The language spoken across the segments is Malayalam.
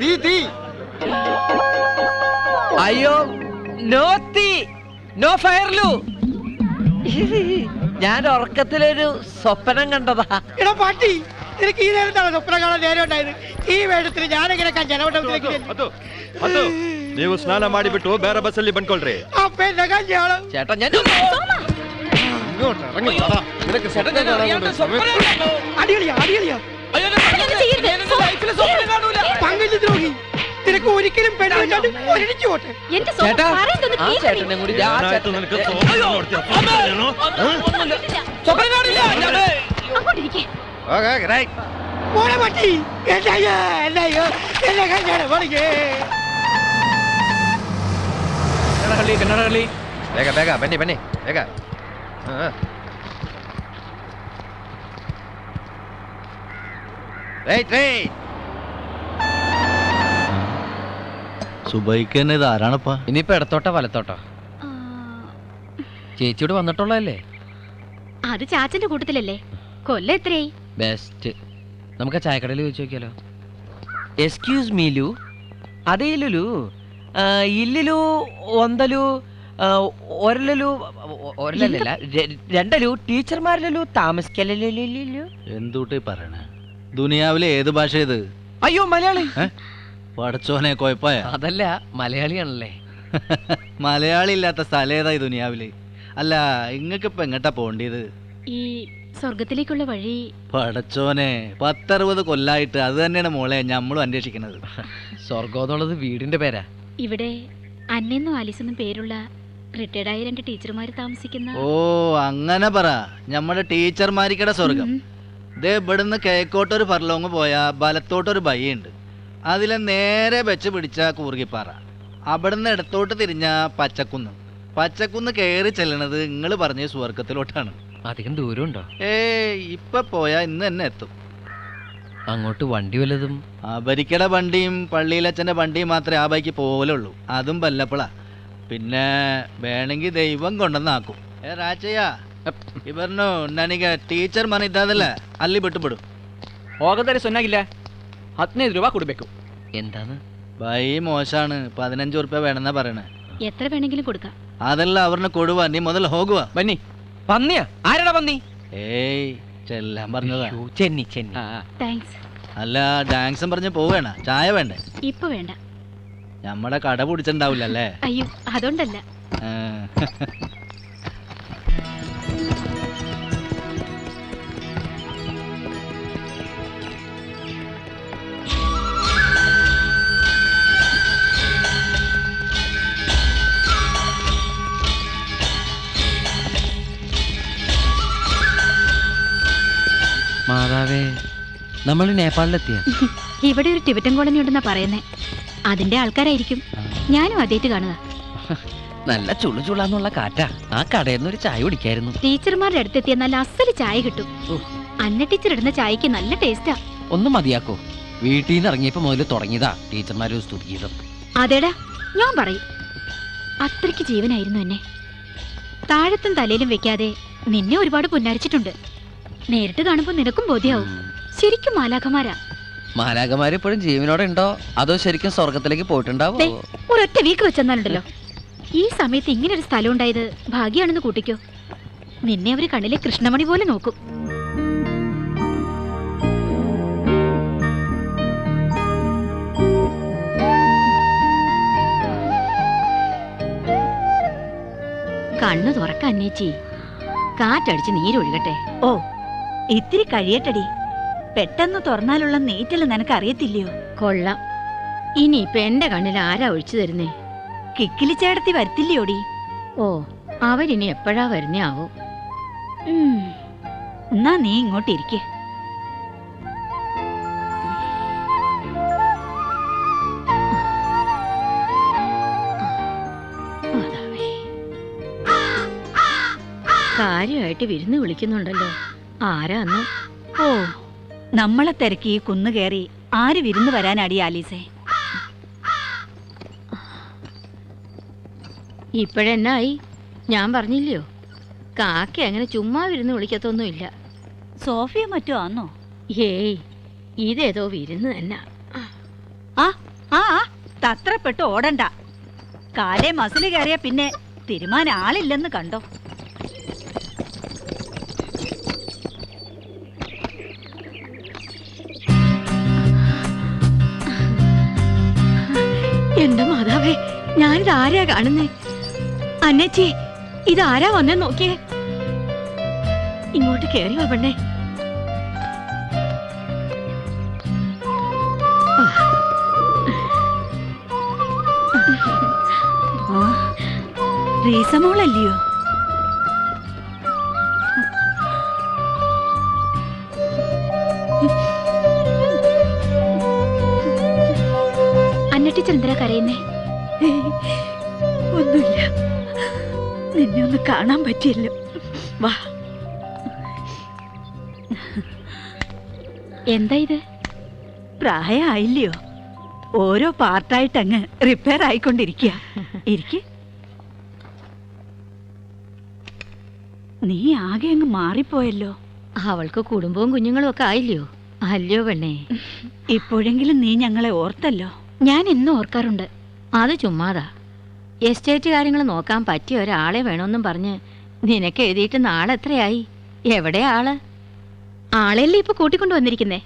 തീ തീ അയ്യോ നോ തീ നോ ഫയർലു ഞാൻ ഉറക്കത്തിലൊരു സ്വപ്നം കണ്ടതാ എടാ പാട്ടി നിനക്ക് ഈ നേരത്താണ് സ്വപ്നം കാണാൻ നേരം ഉണ്ടായത് ഈ വേഷത്തിന് ഞാനെങ്ങനെ കഞ്ചനവട്ടത്തിലേക്ക് ಅದು ಅದು ನೀವು ಸ್ನಾನ ಮಾಡಿಬಿಟ್ಟು ಬೇರೆ ಬಸ್ಸಲ್ಲಿ ಬಂದ್ಕೊಳ್ರಿ അപ്പൊ എന്നെ കഞ്ചാള് ചേട്ടാ ഞാൻ ഇങ്ങോട്ട് ഇറങ്ങി വാടാ. നിനക്ക് ചേട്ടാ ഞാൻ അറിയാണ്ട് സ്വപ്നം കണ്ടു. അടികളിയാ അടികളിയാ അയ്യോ, ഞാൻ പറഞ്ഞില്ലേ, ഞാനെന്റെ ലൈഫില് സ്വപ്നം ഒരിക്കലും പെണ്ണുമില്ലാണ്ട് ഒരിടിച്ചു പോട്ടെ. എന്റെ ചേട്ടാ, ആ ചേട്ടനെ കൂടി ദേ ആ ചേട്ടനെ- സ്വപ്നം കാണില്ല, ഞാനേ. അങ്ങോട്ടിരിക്കേ. മോളെ പറ്റി എന്നയ്യോ എന്നയ്യോ എന്നെ കല്യാണം പണിക്കേ. വേഗം വേഗം പന്നെ പന്നെ വേഗം. ആ, ആ. Right right. സുബൈക്ക് തന്നെ ഇത് ആരാണപ്പാ ഇനിയിപ്പോ ഇടത്തോട്ടോ വലത്തോട്ടോ? ആ, ചേച്ചിയോട് വന്നിട്ടുള്ളതല്ലേ? അത് ചാച്ചന്റെ കൂട്ടത്തിലല്ലേ. കൊല്ലം എത്രയായി? ബെസ്റ്റ് നമുക്ക് ആ ചായക്കടയിൽ ചോദിച്ചു നോക്കിയാലോ. എക്സ്ക്യൂസ് മീ ലു അതേ ലുലു ആ, ഇല്ലിലു ഒന്തലു ആ, ഒരലു ഒരലല്ല ര- രണ്ടലു ടീച്ചർമാരിലു താമസിക്കലു എന്തുകൂട്ടി പറയണേ? ദുനിയാവിലെ ഏത് ഭാഷ ഇത്? അയ്യോ മലയാളി. പടച്ചോനെ കൊഴപ്പായ? അതല്ല മലയാളിയാണല്ലേ. മലയാളി ഇല്ലാത്ത സ്ഥലേതാ ഈ ദുനിയാവിൽ? അല്ല ഇങ്ങക്ക് ഇപ്പൊ എങ്ങട്ടാ പോണ്ടിയത് ഈ സ്വർഗത്തിലേക്കുള്ള വഴി പടച്ചോനെ പത്തറുപത് കൊല്ലായിട്ട് അത് തന്നെയാണ് മോളെ ഞമ്മളും അന്വേഷിക്കുന്നത് സ്വർഗോന്നുള്ളത് വീടിന്റെ പേരാ. ഇവിടെ അന്നെന്നും ആലിസെന്നും പേരുള്ള റിട്ടയർഡായ രണ്ട് ടീച്ചർമാർ താമസിക്കുന്ന ഓ അങ്ങനെ പറ. നമ്മുടെ ടീച്ചർമാരിക്കട സ്വർഗം. ദേ ഇവിടുന്ന് കേക്കോട്ടൊരു ഫർലോങ് പോയാ ബലത്തോട്ടൊരു ബയ്യുണ്ട് അതിലെ നേരെ വെച്ച് പിടിച്ച കൂർഗിപ്പാറ അവിടുന്ന് ഇടത്തോട്ട് തിരിഞ്ഞ പച്ചക്കുന്ന് പച്ചക്കുന്ന് കയറി ചെല്ലണത് നിങ്ങൾ പറഞ്ഞ സ്വർഗത്തിലോട്ടാണ് അധികം ദൂരമുണ്ടോ ഏ ഇപ്പൊ പോയാ ഇന്ന് തന്നെ എത്തും അങ്ങോട്ട് വണ്ടി വല്ലതും അബരിക്കട വണ്ടിയും പള്ളിയിലച്ഛന്റെ വണ്ടിയും മാത്രമേ ആ ബൈക്ക് പോലുള്ളൂ അതും വല്ലപ്പോഴാ പിന്നെ വേണമെങ്കിൽ ദൈവം കൊണ്ടുവന്നാക്കും ഏ രാജയ്യ ഇവറിനു ನನಗೆ ಟೀಚರ್ ಮನೆ ಇದ್ದಾದಲ್ಲ ಅಲ್ಲಿ ಬಿಟ್ಟು ಬಿಡು ಹೋಗದರೆ ಸೊನ್ನಾಗಿಲ್ಲ ಹದಿನೈದು ರೂಪಾಯಿ ಕೊಡಬೇಕು എന്താണ് ബൈ മോശാണ് പതിനഞ്ച് ഉറുപ്പ്യ വേണമെന്നാ പറയണേ എത്ര വേണമെങ്കിലും കൊടുക്കാം ಅದೆಲ್ಲ ಅವ್ರನ್ನ ಕೊಡುವ ನೀ ಮೊದಲು ಹೋಗುವ ಬನ್ನಿ പന്നിയാ ആരാടാ പന്നി ഏയ് ചെല്ലാൻ പറഞ്ഞതാ അയ്യോ, ചെന്നി ചെന്നി താങ്ക്സ് അല്ല ഡാൻസും പറഞ്ഞ് പോവേണ ചായ വേണ്ടേ ഇപ്പൊ വേണ്ട നമ്മടെ കട പിടിച്ചിട്ടുണ്ടാവില്ല അല്ലേ അയ്യോ അതുകൊണ്ടല്ല ആ. നമ്മൾ നേപ്പാളിലെത്തിയ ഇവിടെ ഒരു ടിബറ്റൻ കോളനി ഉണ്ടെന്നാ പറയുന്നേ. അതിന്റെ ആൾക്കാരായിരിക്കും. ഞാനും അതേറ്റ് കാണുക നല്ല ചുളു ചുളാന്നുള്ള കാറ്റാ. ആ കടയിൽ നിന്ന് ഒരു ചായ കുടിക്കായിരുന്നു. ടീച്ചർമാരുടെ അടുത്തെത്തിയ നല്ല അസൽ ചായ കിട്ടും. അന്ന ടീച്ചർ ഇടുന്ന ചായക്ക് നല്ല ടേസ്റ്റാ. ഒന്ന് മതിയാക്കോ. വീട്ടിൽ നിന്ന് ഇറങ്ങിയപ്പോ മുതൽ തുടങ്ങിയതാ ടീച്ചർമാര് സ്തുതിഗീതം അതേടാ ഞാൻ പറയും. അത്രയ്ക്ക് ജീവനായിരുന്നു എന്നെ. താഴത്തും തലയിലും വെക്കാതെ നിന്നെ ഒരുപാട് പുന്നരിച്ചിട്ടുണ്ട്. നേരിട്ട് കാണുമ്പോ നിനക്കും ബോധ്യാവും. ശരിക്കും മാലാഖമാരാ? മാലാഖമാര് ഇപ്പോഴും ജീവനോടെ ഉണ്ടോ? അതോ ശരിക്കും സ്വർഗത്തിലേക്ക് പോയിട്ടുണ്ടാവോ? ഒരൊറ്റ വീക്ക് വെച്ചെന്നാലുണ്ടല്ലോ. ഈ സമയത്ത് ഇങ്ങനെ ഒരു സ്ഥലം ഉണ്ടായത് ഭാഗ്യാണെന്ന് കൂട്ടിക്കോ. നിന്നെ അവർ കണ്ണിലെ കൃഷ്ണമണി പോലെ നോക്കും. കണ്ണു തുറക്ക അന്നേച്ചി. കാറ്റടിച്ച് നീരൊഴുകട്ടെ. ഓ ഇത്തിരി കഴിയട്ടടി. പെട്ടെന്ന് തുറന്നാലുള്ള നീറ്റൽ നിനക്ക് അറിയത്തില്ലയോ കൊള്ളാം. ഇനി ഇപ്പൊ എന്റെ കണ്ണിൽ ആരാ ഒഴിച്ചു തരുന്നേ? കിക്കിലി ചേടത്തി വരത്തില്ലയോടി ഓ അവരിനി എപ്പോഴാ വരുന്നേ ആവോ. എന്നാ നീ ഇങ്ങോട്ട് ഇരിക്കെ മാതാവേ. കാര്യമായിട്ട് വിരുന്ന് വിളിക്കുന്നുണ്ടല്ലോ. ആരാന്ന്? ഓ. നമ്മളെ തിരക്കി ഈ കുന്നു കയറി ആര് വിരുന്ന് വരാനാടി ആലീസേ? ഇപ്പോഴെന്നായി? ഞാൻ പറഞ്ഞില്ലയോ? കാക്ക അങ്ങനെ ചുമ്മാ വിരുന്ന് വിളിക്കത്തൊന്നുമില്ല. സോഫിയ മറ്റോ ആന്നോ? ഏയ് ഇതേതോ വിരുന്ന് തന്നെ. ആ തത്രപ്പെട്ട് ഓടണ്ട. കാലേ മസിൽ കയറിയ പിന്നെ തിരുമാൻ ആളില്ലെന്ന് കണ്ടോ? ഞാനിത് ആരാ കാണുന്നേ? അന്നച്ചി ഇത് ആരാ വന്നേ നോക്കിയേ? ഇങ്ങോട്ട് കേറി വാ പെണ്ണേ. റീസമോളല്ലയോ അന്നട്ടി ചന്ദ്ര കരയുന്നേ. ഒന്നുമില്ല. നിന്നെ ഒന്ന് കാണാൻ പറ്റിയല്ലോ. വാ. എന്താ ഇത്? പ്രായമായില്ലയോ? ഓരോ പാർട്ടായിട്ട് അങ്ങ് റിപ്പയർ ആയിക്കൊണ്ടിരിക്കുക ഇരിക്ക്. നീ ആകെ അങ്ങ് മാറിപ്പോയല്ലോ. അവൾക്ക് കുടുംബവും കുഞ്ഞുങ്ങളും ഒക്കെ ആയില്ലയോ? അല്ലയോ പെണ്ണേ? ഇപ്പോഴെങ്കിലും നീ ഞങ്ങളെ ഓർത്തല്ലോ? ഞാൻ എന്നും ഓർക്കാറുണ്ട്. അത് ചുമ്മാതാ. എസ്റ്റേറ്റ് കാര്യങ്ങൾ നോക്കാൻ പറ്റിയ ഒരാളെ വേണമെന്നും പറഞ്ഞ് നിനക്ക് എഴുതിയിട്ട് നാളെ എത്രയായി എവിടെ ആൾ? ആളെയല്ലേ ഇപ്പൊ കൂട്ടിക്കൊണ്ടു വന്നിരിക്കുന്നേ?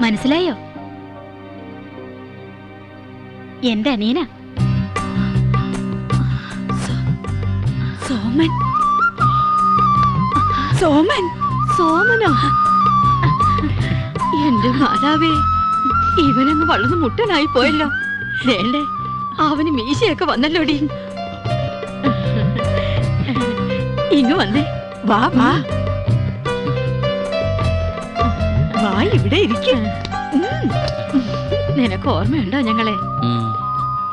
മനസ്സിലായോ? എന്റെ അനീന സോമൻ. സോമൻ. സോമനോ? എന്റെ മാതാവേ ഇവനങ്ങ് വളർന്ന് മുട്ടനായി പോയല്ലോ. വേണ്ടേ അവന് മീശയൊക്കെ വന്നല്ലോടി. ഇങ്ങ് വന്നേ വാ വാ. വാ ഇവിടെ ഇരിക്കും. നിനക്ക് ഓർമ്മയുണ്ടോ ഞങ്ങളെ.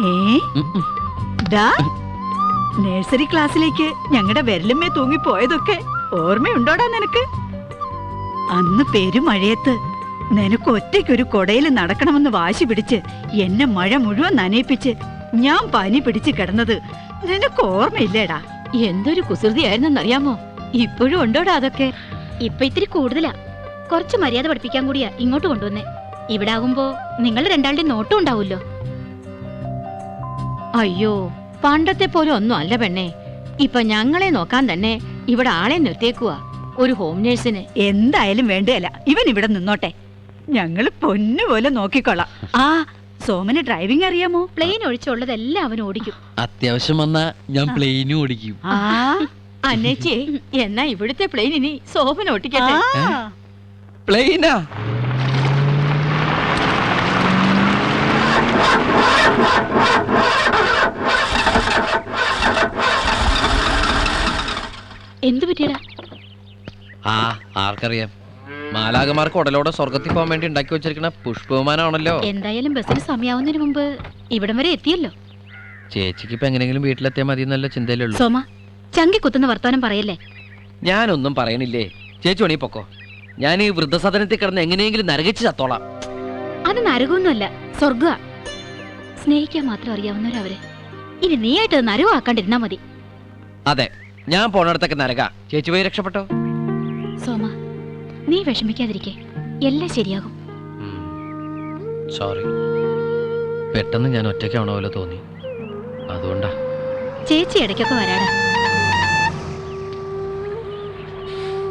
ഏ. ഡാ നഴ്സറി ക്ലാസ്സിലേക്ക് ഞങ്ങളുടെ വിരലുമ്മേ തൂങ്ങിപ്പോയതൊക്കെ ഓർമ്മയുണ്ടോടാ നിനക്ക്? അന്ന് പെരുമഴയത്ത് നിനക്ക് ഒറ്റയ്ക്കൊരു കൊടയിൽ നടക്കണമെന്ന് വാശി പിടിച്ച് എന്നെ മഴ മുഴുവൻ നനയിപ്പിച്ച് ഞാൻ പനി പിടിച്ച് കിടന്നത് നിനക്ക് ഓർമ്മയില്ലേടാ? എന്തൊരു കുസൃതിയായിരുന്നെന്നറിയാമോ? ഇപ്പോഴും ഉണ്ടോടാ അതൊക്കെ? ഇപ്പൊ ഇത്തിരി കൂടുതലാ. കുറച്ച് മര്യാദ പഠിപ്പിക്കാൻ കൂടിയാ ഇങ്ങോട്ട് കൊണ്ടുവന്നേ. ഇവിടെ ആകുമ്പോ നിങ്ങൾ രണ്ടാളുടെ നോട്ടും ഉണ്ടാവുമല്ലോ. അയ്യോ പണ്ടത്തെ പോലെ ഒന്നും അല്ല പെണ്ണേ. ഇപ്പൊ ഞങ്ങളെ നോക്കാൻ തന്നെ ഇവിടെ ആളെ നിർത്തിയേക്കുവാ. ഒരു ഹോം നേഴ്സിന്. എന്തായാലും വേണ്ടതല്ല ഇവൻ ഇവിടെ നിന്നോട്ടെ. ഞങ്ങൾ പൊന്നുപോലെ നോക്കിക്കൊള്ളാം. ആ. സോമന് ഡ്രൈവിംഗ് അറിയാമോ? പ്ലെയിൻ ഒഴിച്ചുള്ളതെല്ലാം അവൻ ഓടിക്കും. അത്യാവശ്യം വന്നാ ഞാൻ പ്ലെയിനും ഓടിക്കും. ആ. അന്നേച്ചി എന്നാ ഇവിടുത്തെ പ്ലെയിൻ ഇനി സോമൻ ഓട്ടിക്കട്ടെ. ആ. പ്ലെയിനാ എന്തു പറ്റിയടാ? ആ ആർക്കറിയാം. മാലാകമാർക്ക് ഉടലോടെ സ്വർഗത്തിൽ പോകാൻ വേണ്ടി ഉണ്ടാക്കി വെച്ചിരിക്കുന്ന പുഷ്പവിമാനമാണല്ലോ എന്തായാലും ബസ്സിന് സമയാവുന്നതിന് മുമ്പ് ഇവിടം വരെ എത്തിയല്ലോ. ചേച്ചിക്ക് ഇപ്പൊ എങ്ങനെങ്കിലും വീട്ടിലെത്തിയാൽ മതി എന്നല്ല ചിന്തയിലുള്ളൂ. സോമ ചങ്കി കുത്തുന്ന വർത്തമാനം പറയല്ലേ? ഞാനൊന്നും പറയണില്ലേ. ചേച്ചി ഉണീ പൊക്കോ. ഞാൻ ഈ വൃദ്ധസദനത്തിൽ കിടന്ന് എങ്ങനെയെങ്കിലും നരകിച്ച് ചത്തോളാം. അത് നരകമൊന്നുമല്ല സ്വർഗ സ്നേഹിക്കാൻ മാത്രം അറിയാവുന്നവരവര് ഇനി നീയായിട്ട് നരവാക്കാണ്ടിരുന്നാ മതി. അതെ ഞാൻ പോണടത്തൊക്കെ നരക. ചേച്ചി പോയി രക്ഷപ്പെട്ടോ? സോമ നീ വിഷമിക്കാതിരിക്കെ. എല്ലാം ശരിയാകും. സോറി പെട്ടെന്ന് ഞാൻ ഒറ്റയ്ക്കാണോ പോലെ തോന്നി. അതുകൊണ്ടാ. ചേച്ചി ഇടയ്ക്കൊക്കെ വരാടാ.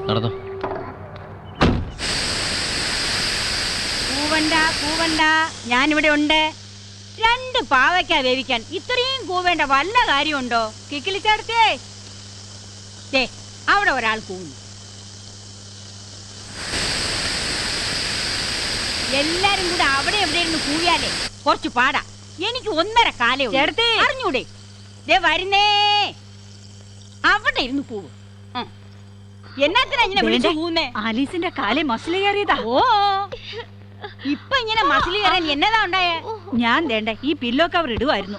നടന്നോ. കൂവണ്ട കൂവണ്ട. ഞാനിവിടെ ഉണ്ട്. രണ്ട് പാവയ്ക്ക വേവിക്കാൻ. ഇത്രയും കൂവേണ്ട വല്ല കാര്യമുണ്ടോ? കിക്കിളി ചേർത്തേ ദേ അവിടെ ഒരാൾ കൂവുന്നു. എല്ലാരും കൂടെ അവിടെ എവിടെ ഇരുന്ന് കൂവിയാലേ? കുറച്ച് പാടാ. എനിക്ക് ഒന്നര കാലേ ചേർത്തേ അറിഞ്ഞൂടെ? ദേ വരുന്നേ. അവിടെ ഇരുന്ന് കൂവ്. ഉം. എന്നാത്തിനാ ഇങ്ങനെ വിളിച്ചു? ആലീസിന്റെ കാലേ മസിൽ കയറിയതാ. ഓ. ഇപ്പൊ ഇങ്ങനെ മസിൽ കയറാൻ എന്നതാ ഉണ്ടായേ? ഞാൻ വേണ്ട ഈ പില്ലോ കവർ ഇടുവായിരുന്നു.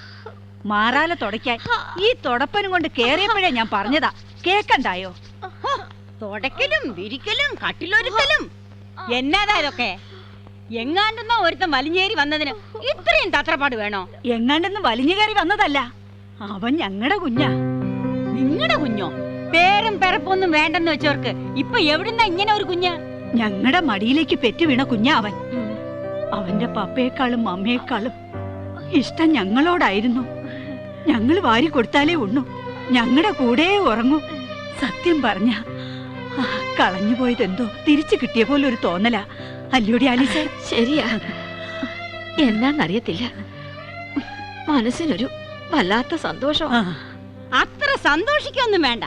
മാറാല തുടയ്ക്കാൻ. ഈ തുടപ്പനും കൊണ്ട് കേറിയപ്പോഴേ ഞാൻ പറഞ്ഞതാ. കേക്കണ്ടായോ? തുടക്കലും വിരിക്കലും കട്ടിലൊരുക്കലും എന്നതാ ഇതൊക്കെ? എങ്ങാണ്ടെന്നോ ഒരുത്തൻ വലിഞ്ഞേരി വന്നതിന് ഇത്രയും തത്രപ്പാട് വേണോ? എങ്ങാണ്ടെന്ന് വലിഞ്ഞു കയറി വന്നതല്ല. അവൻ ഞങ്ങളുടെ കുഞ്ഞാ. നിങ്ങളുടെ കുഞ്ഞോ? പേരും പിറപ്പൊന്നും വേണ്ടെന്ന് വെച്ചവർക്ക് ഇപ്പൊ എവിടുന്ന ഇങ്ങനെ ഒരു കുഞ്ഞ്? ഞങ്ങളുടെ മടിയിലേക്ക് പെറ്റു വീണ കുഞ്ഞാ അവൻ. അവന്റെ പപ്പയെക്കാളും അമ്മയെക്കാളും ഇഷ്ടം ഞങ്ങളോടായിരുന്നു. ഞങ്ങൾ വാരി കൊടുത്താലേ ഉണ്ണു. ഞങ്ങളുടെ കൂടെ ഉറങ്ങൂ. സത്യം പറഞ്ഞ കളഞ്ഞുപോയതെന്തോ തിരിച്ചു കിട്ടിയ പോലെ ഒരു തോന്നല. അല്ലൂടി ആലീസ ശരിയാ. എന്നാന്നറിയത്തില്ല. മനസ്സിനൊരു വല്ലാത്ത സന്തോഷം അത്ര സന്തോഷിക്കൊന്നും വേണ്ട.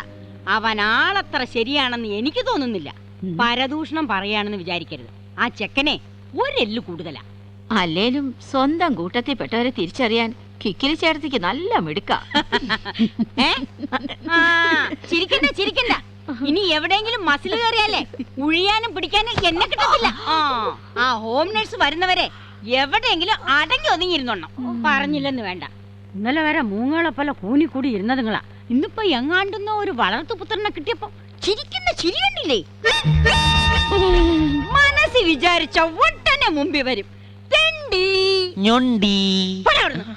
അവൻ ആളത്ര ശരിയാണെന്ന് എനിക്ക് തോന്നുന്നില്ല. പരദൂഷണം പറയാണെന്ന് വിചാരിക്കരുത്. ആ ചെക്കനെ ഒരെല്ലു കൂടുതലാ. അല്ലേലും സ്വന്തം കൂട്ടത്തിൽപ്പെട്ടവരെ തിരിച്ചറിയാൻ കിക്കിരി ചേർത്തിക്ക് നല്ല മിടുക്ക. ചിരിക്കണ്ട ചിരിക്കണ്ട. ഇനി എവിടെയെങ്കിലും മസിൽ കയറിയാലേ ഉഴിയാനും പിടിക്കാനും എന്നെ കിട്ടത്തില്ല. ആ ആ ഹോം നഴ്സ് വരുന്നവരെ എവിടെയെങ്കിലും അടങ്ങി ഒതുങ്ങിയിരുന്നോണം. പറഞ്ഞില്ലെന്ന് വേണ്ട. ഇന്നലെ വരെ മൂങ്ങളെ പോലെ കൂനിക്കൂടി ഇരുന്നതുങ്ങളാ. ഇന്നിപ്പോ എങ്ങാണ്ടുന്ന ഒരു വളർത്തു പുത്രനെ കിട്ടിയപ്പോ ചിരിക്കുന്ന ചിരി കണ്ടില്ലേ? മനസ്സിൽ വിചാരിച്ച ഒട്ടനെ മുമ്പിൽ വരും. തെണ്ടി. ഞൊണ്ടി. അവിടുന്ന്.